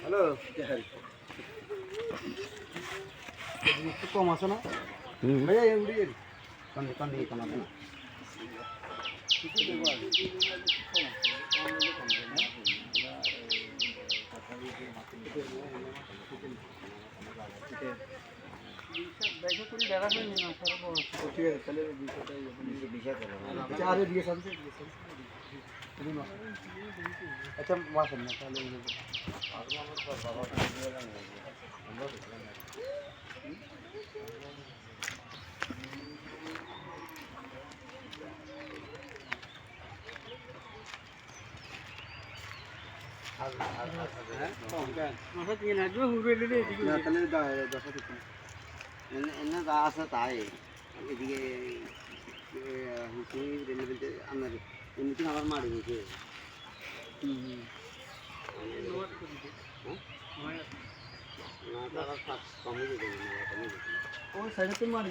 Hello একটু কম আছে না ভাইয়া উড়িয়ে দিন। কান্দে কান্দে কম আছে না ঠিক আছে তাহলে আচ্ছা আরে দিয়ে সামনে দিয়ে সামনে আচ্ছা মাসেন না তাহলে না তাহলে দশ দিচ্ছি এমনিতে আমার মারি হয়েছে না তারা কমে যেতে কমে যেতে ওই তো মারি